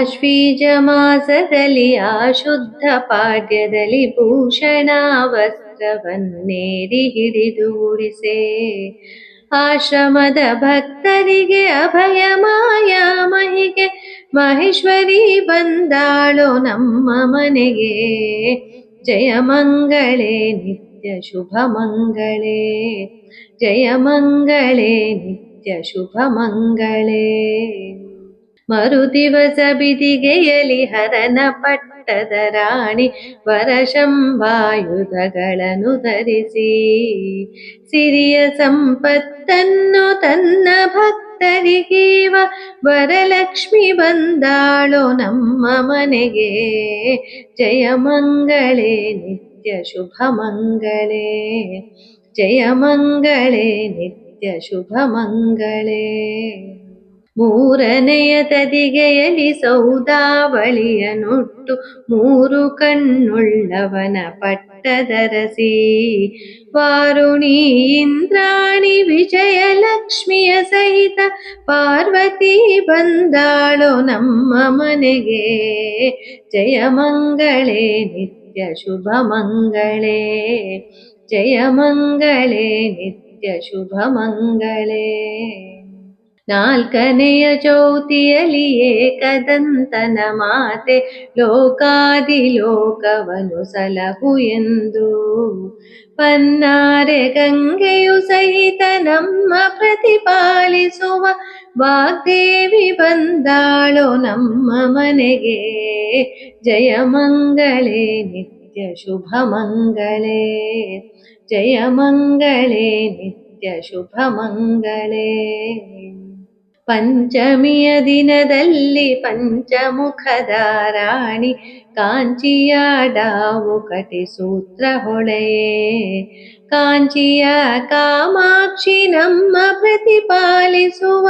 ಆಶ್ವೀಜ ಮಾಸದಲ್ಲಿ ಆ ಶುದ್ಧ ಪಾಡ್ಯದಲ್ಲಿ ಭೂಷಣ ವಸ್ತ್ರವನ್ನೇರಿ ಹಿಡಿದು ಉಡಿಸೆ ಆಶ್ರಮದ ಭಕ್ತರಿಗೆ ಅಭಯ ಮಾಯಾ ಮಹಿಗೆ, ಮಹೇಶ್ವರಿ ಬಂದಾಳೋ ನಮ್ಮ ಮನೆಗೆ. ಜಯ ಮಂಗಳೇ, ನಿತ್ಯ ಶುಭ ಮಂಗಳೇ. ಜಯ ಮಂಗಳೇ, ನಿತ್ಯ ಶುಭ ಮಂಗಳೇ. ಮರುದಿವಸ ಬಿದಿಗೆಯಲಿ ಹರನ ಪಟ್ಟದ ರಾಣಿ ವರಶಂಭಾಯುಧಗಳನ್ನು ಧರಿಸಿ. ಸಿರಿಯ ಸಂಪತ್ತನ್ನು ತನ್ನ ಭಕ್ತರಿಗೀವ ವರಲಕ್ಷ್ಮಿ ಬಂದಾಳೋ ನಮ್ಮ ಮನೆಗೆ. ಜಯ ಮಂಗಳೇ, ನಿತ್ಯ ಶುಭ ಮಂಗಳೇ. ಜಯ ಮಂಗಳೇ, ನಿತ್ಯ ಶುಭ ಮಂಗಳೇ. ಮೂರನೆಯ ತದಿಗೆಯಲಿ ಸೌದಾವಳಿಯನುಟ್ಟು ಮೂರು ಕಣ್ಣುಳ್ಳವನ ಪಟ್ಟದರಸಿ. ವಾರುಣಿ ಇಂದ್ರಾಣಿ ವಿಜಯಲಕ್ಷ್ಮಿಯ ಸಹಿತ ಪಾರ್ವತಿ ಬಂದಾಳು ನಮ್ಮ ಮನೆಗೆ. ಜಯ ಮಂಗಳೇ, ನಿತ್ಯ ಶುಭ ಮಂಗಳೇ. ಜಯ ಮಂಗಳೇ, ನಿತ್ಯ ಶುಭ ಮಂಗಳೇ. ನಾಲ್ಕನೆಯ ಜ್ಯೋತಿಯಲಿ ಏಕದಂತನ ಮಾತೆ ಲೋಕಾದಿ ಲೋಕವನು ಸಲಹು ಎಂದು ಪನ್ನಾರೆ ಗಂಗೆಯು ಸಹಿತ ನಮ್ಮ ಪ್ರತಿಪಾಲಿಸುವ ವಾಗ್ದೇವಿ ಬಂದಾಳೋ ನಮ್ಮ ಮನೆಗೆ ಜಯ ಮಂಗಳೇ ನಿತ್ಯ ಶುಭ ಮಂಗಳೇ ಜಯ ಮಂಗಳೇ ನಿತ್ಯ ಶುಭ ಮಂಗಳೇ ಪಂಚಮಿಯ ದಿನದಲ್ಲಿ ಪಂಚಮುಖದ ರಾಣಿ ಕಾಂಚಿಯ ಡಾವು ಕಟಿಸೂತ್ರ ಹೊಳೆಯೇ. ಕಾಂಚಿಯ ಕಾಮಾಕ್ಷಿ ನಮ್ಮ ಪ್ರತಿಪಾಲಿಸುವ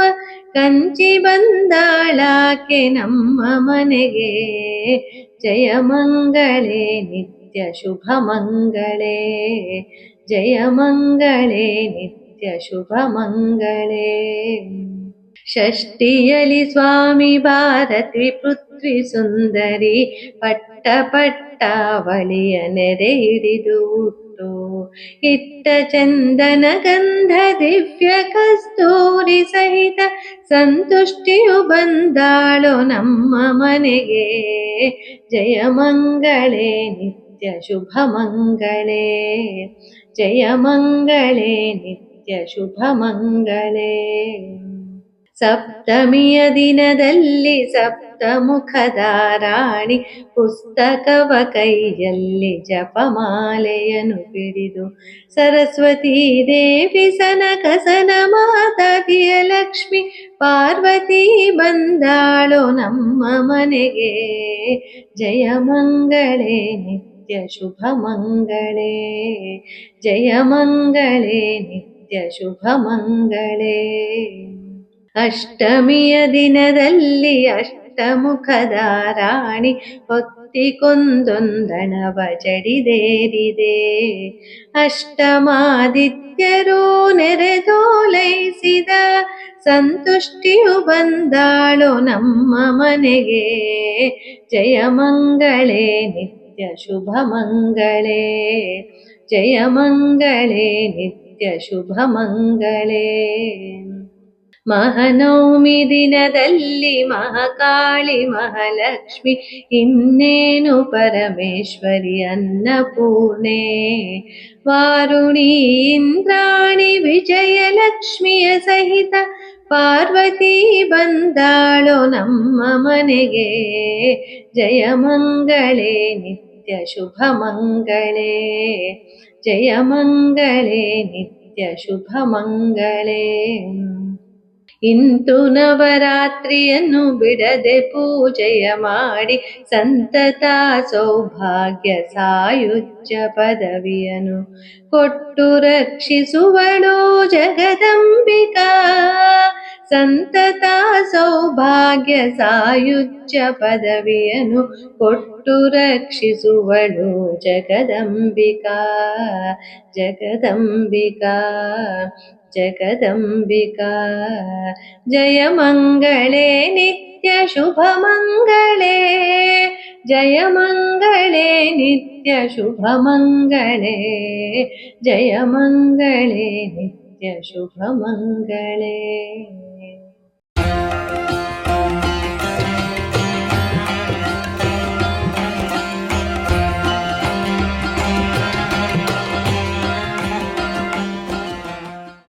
ಕಂಚಿ ಬಂದಾಳಾಕೆ ನಮ್ಮ ಮನೆಗೆ. ಜಯ ಮಂಗಳೇ, ನಿತ್ಯ ಶುಭ ಮಂಗಳೇ. ಜಯ ಮಂಗಳೇ, ನಿತ್ಯ ಶುಭ ಮಂಗಳೇ. ಷಷ್ಠಿಯಲಿ ಸ್ವಾಮಿ ಭಾರತಿ ಪುತ್ರಿ ಸುಂದರಿ ಪಟ್ಟ ಪಟ್ಟಾವಳಿಯ ನೆರೆ ಹಿಡಿದು ಹುಟ್ಟು ಇಟ್ಟ ಚಂದನ ಗಂಧ ದಿವ್ಯ ಕಸ್ತೂರಿ ಸಹಿತ ಸಂತುಷ್ಟಿಯು ಬಂದಾಳೋ ನಮ್ಮ ಮನೆಗೆ ಜಯ ಮಂಗಳೇ ನಿತ್ಯ ಶುಭ ಮಂಗಳೇ ಜಯ ಮಂಗಳೇ ನಿತ್ಯ ಶುಭ ಮಂಗಳೇ ಸಪ್ತಮಿಯ ದಿನದಲ್ಲಿ ಸಪ್ತಮುಖದ ರಾಣಿ ಪುಸ್ತಕವ ಕೈಯಲ್ಲಿ ಜಪಮಾಲೆಯನ್ನು ಹಿಡಿದು ಸರಸ್ವತೀ ದೇವಿ ಸನಕಸನ ಮಾತಾದಿಯ ಲಕ್ಷ್ಮಿ ಪಾರ್ವತಿ ಬಂದಾಳು ನಮ್ಮ ಮನೆಗೆ. ಜಯ ಮಂಗಳೇ, ನಿತ್ಯ ಶುಭ ಮಂಗಳೇ. ಜಯ ಮಂಗಳೇ, ನಿತ್ಯ ಶುಭ ಮಂಗಳೇ. ಅಷ್ಟಮಿಯ ದಿನದಲ್ಲಿ ಅಷ್ಟಮುಖದ ರಾಣಿ ಹೊತ್ತಿಕೊಂದೊಂದಣವ ಜಡಿದೇರಿದೆ ಅಷ್ಟಮಾದಿತ್ಯರು ನೆರೆದೋಲೈಸಿದ ಸಂತುಷ್ಟಿಯು ಬಂದಾಳು ನಮ್ಮ ಮನೆಗೆ. ಜಯಮಂಗಳೇ ನಿತ್ಯ ಶುಭ ಮಂಗಳೇ. ಜಯಮಂಗಳೇ ನಿತ್ಯ ಶುಭ ಮಂಗಳೇ. ಮಹಾನವಮಿ ದಿನದಲ್ಲಿ ಮಹಾಕಾಳಿ ಮಹಾಲಕ್ಷ್ಮಿ, ಇನ್ನೇನು ಪರಮೇಶ್ವರಿ ಅನ್ನಪೂರ್ಣೆ. ವಾರುಣಿ ಇಂದ್ರಾಣಿ ವಿಜಯಲಕ್ಷ್ಮಿಯ ಸಹಿತ ಪಾರ್ವತಿ ಬಂದಾಳೋ ನಮ್ಮ ಮನೆಗೆ. ಜಯ ಮಂಗಳೇ, ನಿತ್ಯ ಶುಭ ಮಂಗಳೇ. ಜಯ ಮಂಗಳೇ, ನಿತ್ಯ ಶುಭ ಮಂಗಳೇ. ಇಂತು ನವರಾತ್ರಿಯನ್ನು ಬಿಡದೆ ಪೂಜೆಯ ಮಾಡಿ ಸಂತತ ಸೌಭಾಗ್ಯ ಸಾಯುಜ್ಯ ಪದವಿಯನು ಕೊಟ್ಟು ರಕ್ಷಿಸುವಳು ಜಗದಂಬಿಕಾ. ಸಂತತ ಸೌಭಾಗ್ಯ ಸಾಯುಜ್ಯ ಪದವಿಯನ್ನು ಕೊಟ್ಟು ರಕ್ಷಿಸುವಳು ಜಗದಂಬಿಕಾ ಜಗದಂಬಿಕಾ ಜಗದಂಬಿಕಾ. ಜಯ ಮಂಗಳೇ, ನಿತ್ಯ ಶುಭ ಮಂಗಳೇ. ಜಯ ಮಂಗಳೇ, ನಿತ್ಯ ಶುಭ